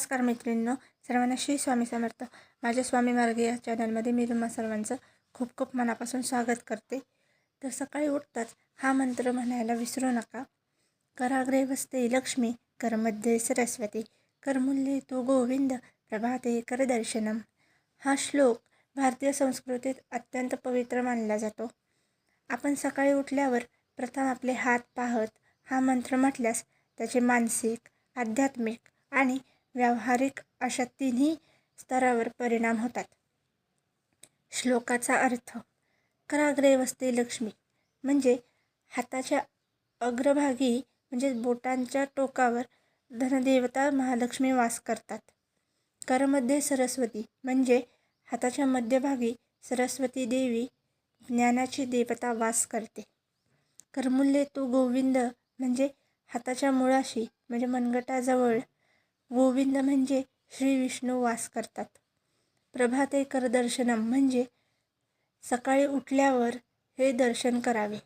नमस्कार मैत्रिणींनो सर्वांना श्री स्वामी समर्थ. माझ्या स्वामी मार्ग या चॅनलमध्ये मी तुम्हा सर्वांचं खूप खूप मनापासून स्वागत करते. तर सकाळी उठताच हा मंत्र म्हणायला विसरू नका. कराग्रे वसते लक्ष्मी करमध्ये सरस्वती करमूल्ये तो गोविंद प्रभाते करदर्शनम हा श्लोक भारतीय संस्कृतीत अत्यंत पवित्र मानला जातो. आपण सकाळी उठल्यावर प्रथम आपले हात पाहत हा मंत्र म्हटल्यास त्याचे मानसिक आध्यात्मिक आणि व्यावहारिक अशा तिन्ही स्तरावर परिणाम होतात. श्लोकाचा अर्थ कराग्रे वसते लक्ष्मी म्हणजे हाताच्या अग्रभागी म्हणजे बोटांच्या टोकावर धनदेवता महालक्ष्मी वास करतात. करमध्ये सरस्वती म्हणजे हाताच्या मध्यभागी सरस्वती देवी ज्ञानाची देवता वास करते. करमुल्ले तो गोविंद म्हणजे हाताच्या मुळाशी म्हणजे मनगटाजवळ गोविंद म्हणजे श्री विष्णू वास करतात. प्रभातेकर दर्शनम म्हणजे सकाळी उठल्यावर हे दर्शन करावे.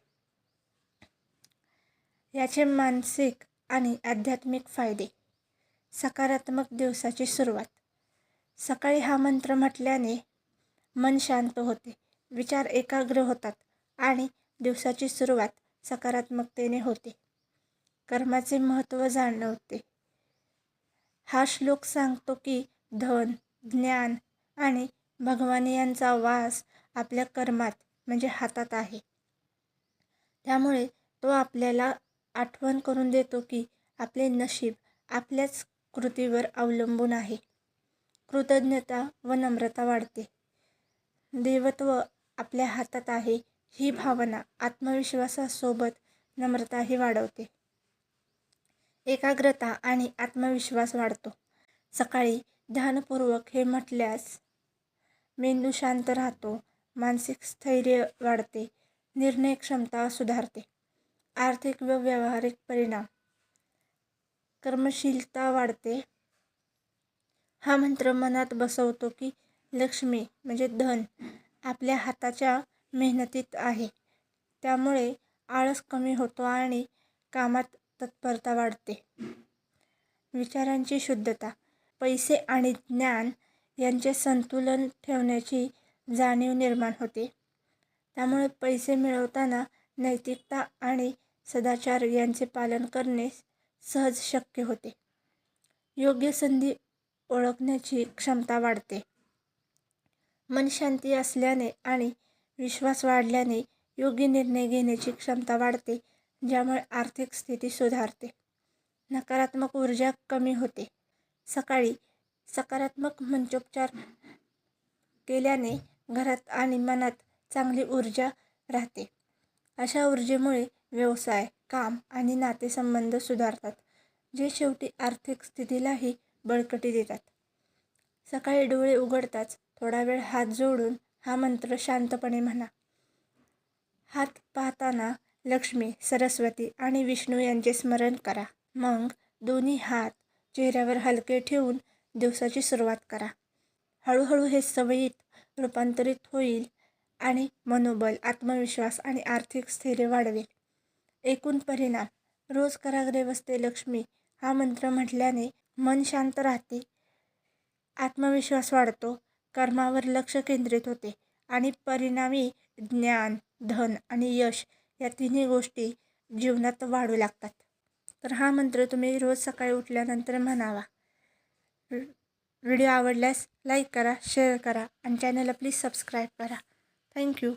याचे मानसिक आणि आध्यात्मिक फायदे. सकारात्मक दिवसाची सुरुवात. सकाळी हा मंत्र म्हटल्याने मन शांत होते विचार एकाग्र होतात आणि दिवसाची सुरुवात सकारात्मकतेने होते. कर्माचे महत्त्व जाणवते. हा श्लोक सांगतो की धन ज्ञान आणि भगवान यांचा वास आपल्या कर्मात म्हणजे हातात आहे. त्यामुळे तो आपल्याला आठवण करून देतो की आपले नशीब आपल्याच कृतीवर अवलंबून आहे. कृतज्ञता व नम्रता वाढते. देवत्व आपल्या हातात आहे ही भावना आत्मविश्वासासोबत नम्रताही वाढवते. एकाग्रता आणि आत्मविश्वास वाढतो. सकाळी ध्यानपूर्वक हे म्हटल्यास मेंदू शांत राहतो मानसिक स्थैर्य वाढते निर्णय क्षमता सुधारते. आर्थिक व व्यावहारिक परिणाम. कर्मशीलता वाढते. हा मंत्र मनात बसवतो की लक्ष्मी म्हणजे धन आपल्या हाताच्या मेहनतीत आहे. त्यामुळे आळस कमी होतो आणि कामात तत्परता वाढते. विचारांची शुद्धता पैसे आणि ज्ञान यांचे संतुलन ठेवण्याची जाणीव निर्माण होते. त्यामुळे पैसे मिळवताना नैतिकता आणि सदाचार यांचे पालन करणे सहज शक्य होते. योग्य संधी ओळखण्याची क्षमता वाढते. मन शांती असल्याने आणि विश्वास वाढल्याने योग्य निर्णय घेण्याची क्षमता वाढते. ज्यामुळे आर्थिक स्थिती सुधारते. नकारात्मक ऊर्जा कमी होते. सकाळी सकारात्मक मंचोपचार केल्याने घरात आणि मनात चांगली ऊर्जा राहते. अशा ऊर्जेमुळे व्यवसाय काम आणि नातेसंबंध सुधारतात जे शेवटी आर्थिक स्थितीलाही बळकटी देतात. सकाळी डोळे उघडताच थोडा वेळ हात जोडून हा मंत्र शांतपणे म्हणा. हात पाहताना लक्ष्मी सरस्वती आणि विष्णू यांचे स्मरण करा. मग दोन्ही हात चेहऱ्यावर हलके ठेवून दिवसाची सुरुवात करा. हळूहळू हे सवयीत रूपांतरित होईल आणि मनोबल आत्मविश्वास आणि आर्थिक स्थैर्य वाढवेल. एकूण परिणाम रोज कराग्रे वसते लक्ष्मी हा मंत्र म्हटल्याने मन शांत राहते आत्मविश्वास वाढतो कर्मावर लक्ष केंद्रित होते आणि परिणामी ज्ञान धन आणि यश या तिन्ही गोष्टी जीवनात वाढू लागतात. तर हा मंत्र तुम्ही रोज सकाळी उठल्यानंतर म्हणावा. व्हिडिओ आवडल्यास लाईक करा शेअर करा आणि चॅनलला प्लीज सबस्क्राईब करा. थँक्यू.